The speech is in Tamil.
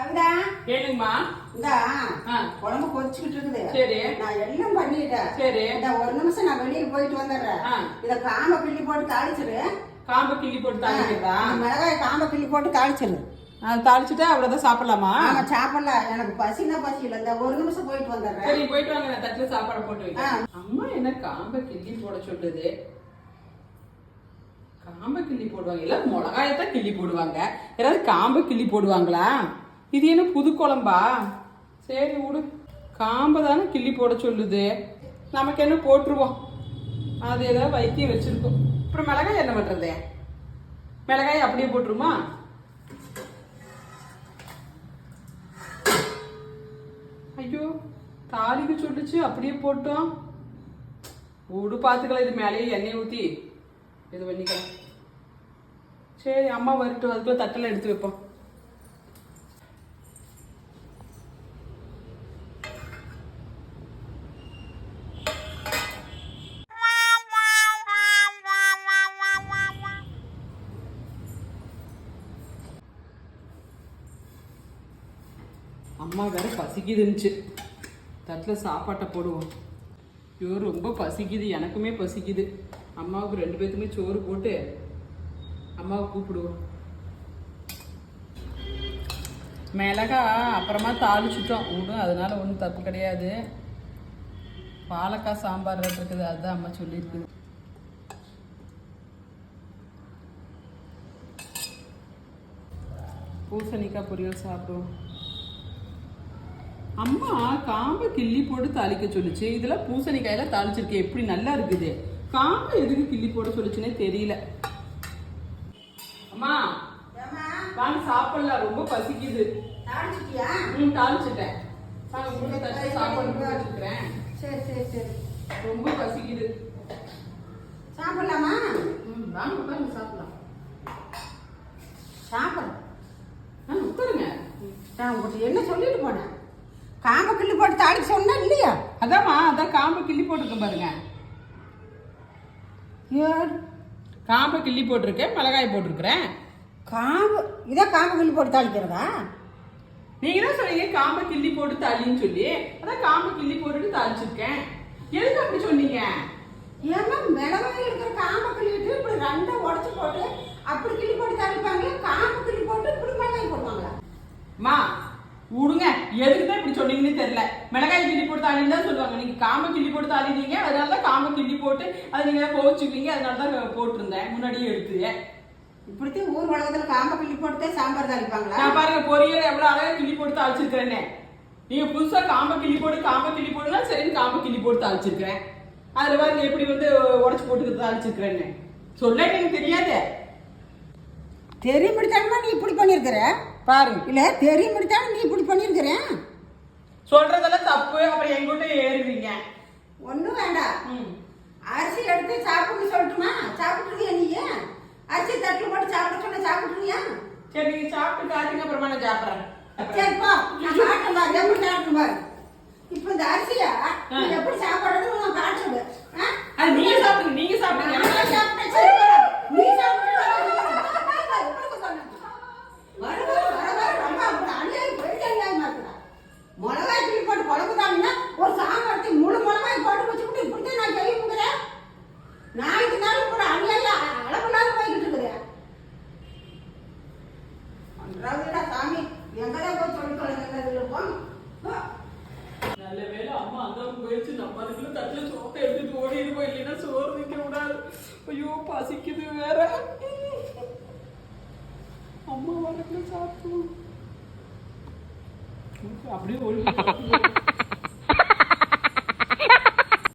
கவிதா கேளுங்கம்மா. இந்தா. குழம்பு கொதிச்சுக்கிட்டு இருக்குது. சரி. நான் எல்லாம் பண்ணிட்டேன். சரி. இந்த ஒரு நிமிஷம் நான் வெளியே போயிட்டு வந்துடுறேன். இத காம்ப கிள்ளி போட்டு தாளிச்சிரு. காம்பு கிள்ளி போட்டு தாளிக்கிறதா? மிளகாய் காம்ப கிள்ளி போட்டு தாளிச்சிரு. தாளிச்சுட்டு அவ்வளவுதான் சாப்பிடலாமா? ஆமா சாப்பிடலாம் எனக்கு பசினா பசி இல்ல. இந்த ஒரு நிமிஷம் போயிட்டு வந்துடுறேன். சரி போயிட்டு வாங்க. நான் தட்டுல சாப்பாடு போட்டு. அம்மா என்ன காம்பை கிள்ளி போட சொல்லுது? காம்பை கிள்ளி போடுவாங்க. இல்ல மிளகாயத்தான் கிள்ளி போடுவாங்க. யாராவது காம்பை கிள்ளி போடுவாங்களா? இது என்ன புது குழம்பா? சரி விடு. காம்பை தானே கிள்ளி போட சொல்லுது. நமக்கு என்ன போட்டுருவோம். அது ஏதாவது வைத்தியம் வச்சுருக்கோம். அப்புறம் மிளகாய் என்ன பண்ணுறது மிளகாய் அப்படியே போட்டுருமா? ஐயோ தாலிக்கு சொல்லுச்சு அப்படியே போட்டோம். விடு பார்த்துக்கலாம் இது மேலேயே எண்ணெய் ஊற்றி இது பண்ணிக்கலாம். சரி அம்மா வரட்டும். அதுக்குள்ளே தட்டில் எடுத்து வைப்போம். அம்மா வேற பசிக்குதுன்னுச்சு. தட்டில் சாப்பாட்டை போடுவோம். ஐயோ ரொம்ப பசிக்குது. எனக்குமே பசிக்குது. அம்மாவுக்கு ரெண்டு பேத்துக்குமே சோறு போட்டு அம்மாவை கூப்பிடுவோம். மிளகா அப்புறமா தாளிச்சிட்டோம் விடும் அதனால ஒன்றும் தப்பு கிடையாது. பாலக்காய் சாம்பார் இருக்குது. அதுதான் அம்மா சொல்லியிருக்குது. பூசணிக்காய் பொரியல் சாப்பிடுவோம். அம்மா காம்பை கிள்ளி போட்டு தாளிக்க சொல்லுச்சு. இதெல்லாம் பூசணிக்காயில தாளிச்சிருக்கேன் எப்படி நல்லா இருக்குது? காம்பை எதுக்கு கிள்ளி போட சொல்லுச்சுன்னே தெரியல. அம்மா வாங்க சாப்பிடலாம். ரொம்ப பசிக்குது. ம் தாளிச்சிட்டேன். வாங்க உங்களுக்கு தட்டு சாப்பாடு போட்டு வச்சுக்கிறேன். சரி சரி சரி. ரொம்ப பசிக்குது. சாப்பிடலாமா? ம் வாங்க உட்காருங்க சாப்பிடலாம். சாப்பிடு. ஆ உட்காருங்க. நான் உங்கள்கிட்ட என்ன சொல்லிட்டு போனேன்? காம்ப கிள்ளி போட்டு தாளிக்க சொன்னா இல்லையா? அதாம்மா அதான் காம்பை கிள்ளி போட்டிருக்கேன் பாருங்க. காம்பை கிள்ளி போட்டிருக்கேன் மிளகாய் போட்டிருக்கிறேன். காம்பு இதான் காம்பு கிள்ளி போட்டு தாளிக்கிறதா? நீங்க தான் சொன்னீங்க காம்பை கிள்ளி போட்டு தாளின்னு சொல்லி. அதான் காம்பை கிள்ளி போட்டுட்டு தாளிச்சிருக்கேன். எதுக்கு அப்படி சொன்னீங்க? ஏன்னா மிளகாய் இருக்கிற காம்பை கிள்ளிட்டு இப்படி ரெண்டை உடச்சு போட்டு அப்படி கிள்ளி போட்டு தாளிப்பாங்களா? காம்பு கிள்ளி போட்டு இப்படி மிளகாய் போடுவாங்களா அம்மா விடுங்க எதுக்கு தான் இப்படி சொன்னீங்கன்னு தெரியல. மிளகாய் கிள்ளி போட்டு தாளின்னு தான் சொல்லுவாங்க. நீங்க காம்பை கிள்ளி போட்டு தாளினீங்க. அதனால தான் காம்பை கிள்ளி போட்டு அதை நீங்க கோவிச்சுக்குவீங்க அதனால தான் போட்டிருந்தேன். முன்னாடியே எடுத்து இப்படித்தான் ஊர் உலகத்துல காம்பை கிள்ளி போட்டு சாம்பார் தாளிப்பாங்களா நான் பாருங்க பொரியல் எவ்வளவு அழகா கிள்ளி போட்டு தாளிச்சிருக்கிறேன்னு. நீங்க புதுசா காம்பை கிள்ளி போட்டு காம்பை கிள்ளி போடுனா சரி காம்பை கிள்ளி போட்டு தாளிச்சிருக்கிறேன். அதுல பாருங்க எப்படி வந்து உடச்சு போட்டு தாளிச்சிருக்கிறேன்னு. சொல்ல எனக்கு தெரியாது. தெரியும்படித்தானமா நீ இப்படி பண்ணியிருக்கிற? பாருங்க. இல்ல தெரியும்படித்தானே நீ இப்படி பண்ணியிருக்கிற சொல்றதெல்லாம் தப்பு. அப்புறம் எங்கிட்ட ஏறுவீங்க. ஒண்ணும் வேண்டாம். அரிசி எடுத்து சாப்பிட்டு சொல்லட்டுமா? சாப்பிட்டுருவியா நீ? அரிசி தட்டில் போட்டு சாப்பிட சொன்ன சாப்பிட்டுருவியா சரி நீங்க சாப்பிட்டு காட்டுங்க அப்புறமா நான் சாப்பிடுறேன். சரி போ. நான் காட்டுறேன் பாரு. எப்படி காட்டுறேன் பாரு. இப்போ இந்த அரிசியா நீ எப்படி சாப்பிடுறது நான் காட்டுறது? அது நீங்க சாப்பிடுங்க. நீங்க சாப்பிடுங்க நான் எனக்கு சாப்பிட்டேன், சரி போ. நீ சாப்பிட்டு வர வர வர வர ரொம்ப அப்படி அநியாயம் பெரிய அநியாயமா இருக்குடா. மிளகாய் கிள்ளி போட்டு குழம்பு தாங்கன்னா ஒரு சாம்பாரத்தை முழு மிளகாய் போட்டு வச்சுக்கிட்டு இப்படித்தான் நான் செய்யுங்கிறேன் நாளைக்கு நாள் கூட அநியாயம் அளவில்லாத போய்கிட்டு இருக்குது பண்றாங்கடா சாமி எங்கதான் போய் சொல்லிட்டு போங்க போ. நல்ல வேளை அம்மா அந்த போயிடுச்சு தட்டுல சோத்தை எடுத்துட்டு ஓடிடுவோம் இல்லைன்னா சோறு வைக்க விடாது ஐயோ பசிக்குது வேற அம்மா வரக்குள்ள சாப்பிடுவோம் அப்படியே ஓடி